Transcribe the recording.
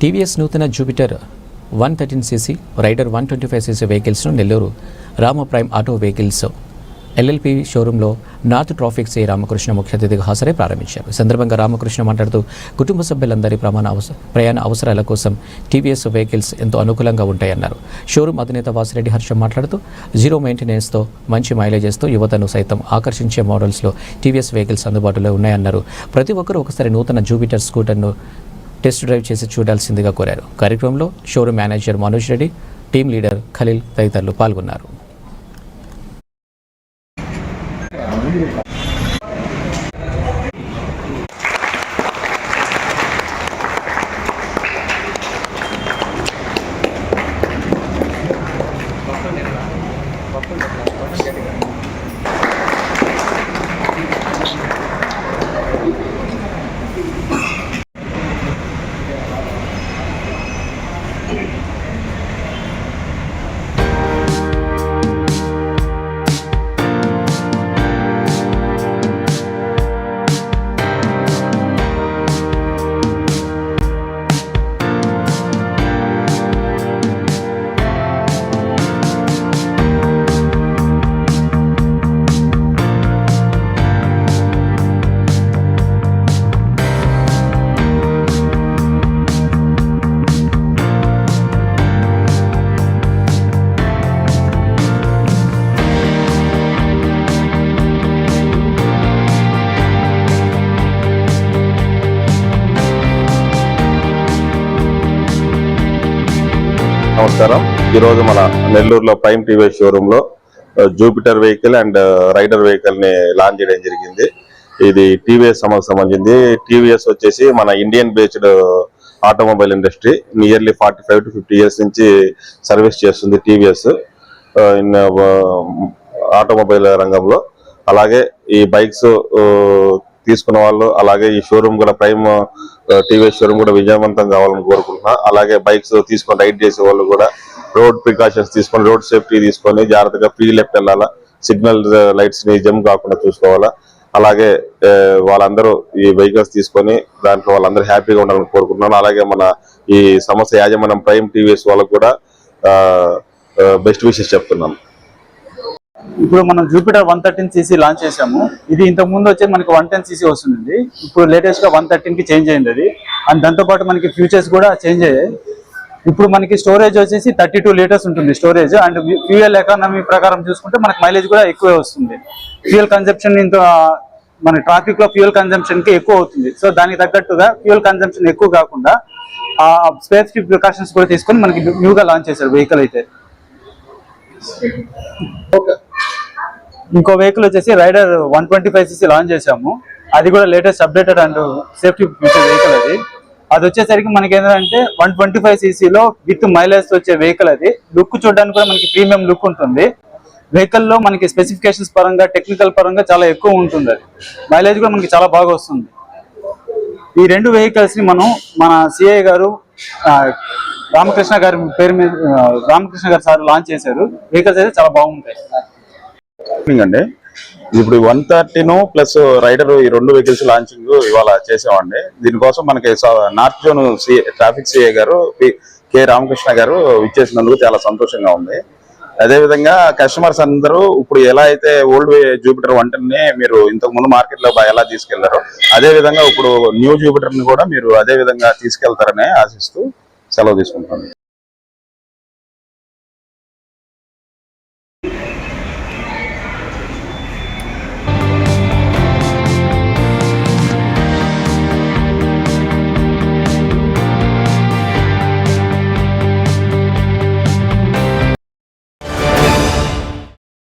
TVS నూతన Jupiter one thirteen CC Raider one twenty five CC వెహికల్స్ను Nellore Rama Prime Auto Vehicles LLP షోరూంలో north traffic C Ramakrishna ముఖ్య అతిథిగా హాజరై ప్రారంభించారు. ఈ సందర్భంగా రామకృష్ణ మాట్లాడుతూ కుటుంబ సభ్యులందరి ప్రమాణ అవసర ప్రయాణ అవసరాల కోసం టీవీఎస్ వెహికల్స్ ఎంతో అనుకూలంగా ఉంటాయన్నారు. షోరూం అధినేత వాసిరెడ్డి హర్షం మాట్లాడుతూ జీరో మెయింటెనెన్స్తో మంచి మైలేజెస్తో యువతను సైతం ఆకర్షించే మోడల్స్లో టీవీఎస్ వెహికల్స్ అందుబాటులో ఉన్నాయన్నారు. ప్రతి ఒక్కరూ ఒకసారి నూతన జూపిటర్ స్కూటర్ను టెస్ట్ డ్రైవ్ చేసి చూడాల్సిందిగా కోరారు. కార్యక్రమంలో showroom manager Manoj Reddy team leader Khalil తదితరులు పాల్గొన్నారు. నమస్కారం. ఈరోజు మన నెల్లూరులో ప్రైమ్ టీవీ షోరూమ్లో జూపిటర్ వెహికల్ అండ్ రైడర్ వెహికల్ని లాంచ్ చేయడం జరిగింది. ఇది టీవీఎస్ సంస్థకు సంబంధించింది టీవీఎస్ వచ్చేసి మన Indian based automobile industry. Nearly forty five to fifty years నుంచి సర్వీస్ చేస్తుంది టీవీఎస్ ఇన్ ఆటోమొబైల్ రంగంలో. అలాగే ఈ బైక్స్ తీసుకున్న వాళ్ళు అలాగే ఈ షోరూమ్ కూడా ప్రైమ్ టీవీఎస్ షోరూమ్ కూడా విజయవంతం కావాలని కోరుకుంటున్నా. అలాగే బైక్స్ తీసుకొని రైడ్ చేసే వాళ్ళు కూడా రోడ్ ప్రికాషన్స్ తీసుకొని రోడ్ సేఫ్టీ తీసుకొని జాగ్రత్తగా ఫ్రీ లెఫ్ట్ వెళ్ళాలా సిగ్నల్ లైట్స్ని జమ్ కాకుండా చూసుకోవాలా. అలాగే వాళ్ళందరూ ఈ వెహికల్స్ తీసుకొని దాంట్లో వాళ్ళందరూ హ్యాపీగా ఉండాలని కోరుకుంటున్నాను. అలాగే మన ఈ సమస్య యాజమాన్యం ప్రైమ్ టీవీఎస్ వాళ్ళకు కూడా బెస్ట్ విషెస్ చెప్తున్నాను. ఇప్పుడు మనం Jupiter one thirteen CC launch చేసాము ఇది ఇంతకు ముందు వచ్చి మనకి వన్ టెన్ సీసీ వస్తుంది ఇప్పుడు లేటెస్ట్గా వన్ థర్టీన్కి చేంజ్ అయింది అది. అండ్ దాంతోపాటు మనకి ఫ్యూచర్స్ కూడా చేంజ్ అయ్యాయి. ఇప్పుడు మనకి స్టోరేజ్ వచ్చేసి థర్టీ టూ లీటర్స్ ఉంటుంది స్టోరేజ్ అండ్ ఫ్యూయల్ ఎకానమీ ప్రకారం చూసుకుంటే మనకి మైలేజ్ కూడా ఎక్కువే వస్తుంది. ఫ్యూయల్ కన్సెప్షన్ ఇంత మన ట్రాఫిక్లో ఫ్యూయల్ కన్సంప్షన్కి ఎక్కువ అవుతుంది. సో దానికి తగ్గట్టుగా ఫ్యూయల్ కన్సంప్షన్ ఎక్కువ కాకుండా ఆ సేఫ్టీ ప్రికాషన్స్ కూడా తీసుకొని మనకి న్యూగా లాంచ్ చేశారు వెహికల్ అయితే. ఓకే ఇంకో వెహికల్ వచ్చేసి rider one twenty five CC launch చేసాము అది కూడా latest updated and safety feature vehicle అది. అది వచ్చేసరికి మనకి ఏంటంటే వన్ ట్వంటీ ఫైవ్ సీసీలో విత్ మైలేజ్ వచ్చే వెహికల్ అది. లుక్ చూడడానికి కూడా మనకి ప్రీమియం లుక్ ఉంటుంది. వెహికల్లో మనకి స్పెసిఫికేషన్స్ పరంగా టెక్నికల్ పరంగా చాలా ఎక్కువ ఉంటుంది అది. మైలేజ్ కూడా మనకి చాలా బాగా వస్తుంది. ఈ రెండు వెహికల్స్ని మనం మన సిఐ గారు రామకృష్ణ గారి పేరు మీద రామకృష్ణ గారు సార్ లాంచ్ చేశారు. వెహికల్స్ అయితే చాలా బాగుంటాయి. అండి. ఇప్పుడు వన్ థర్టీను ప్లస్ రైడర్ ఈ రెండు వెహికల్స్ లాంచింగ్ ఇవాళ చేసామండి దీనికోసం మనకి నార్త్ జోన్ ట్రాఫిక్ సిఏ గారు కె రామకృష్ణ గారు ఇచ్చేసినందుకు చాలా సంతోషంగా ఉంది. అదే విధంగా కస్టమర్స్ అందరూ ఇప్పుడు ఎలా అయితే ఓల్డ్ జూపిటర్ వంటని మీరు ఇంతకుముందు మార్కెట్లో ఎలా తీసుకెళ్ళారో అదే విధంగా ఇప్పుడు న్యూ జూపిటర్ని కూడా మీరు అదే విధంగా తీసుకెళ్తారని ఆశిస్తూ సెలవు తీసుకుంటాను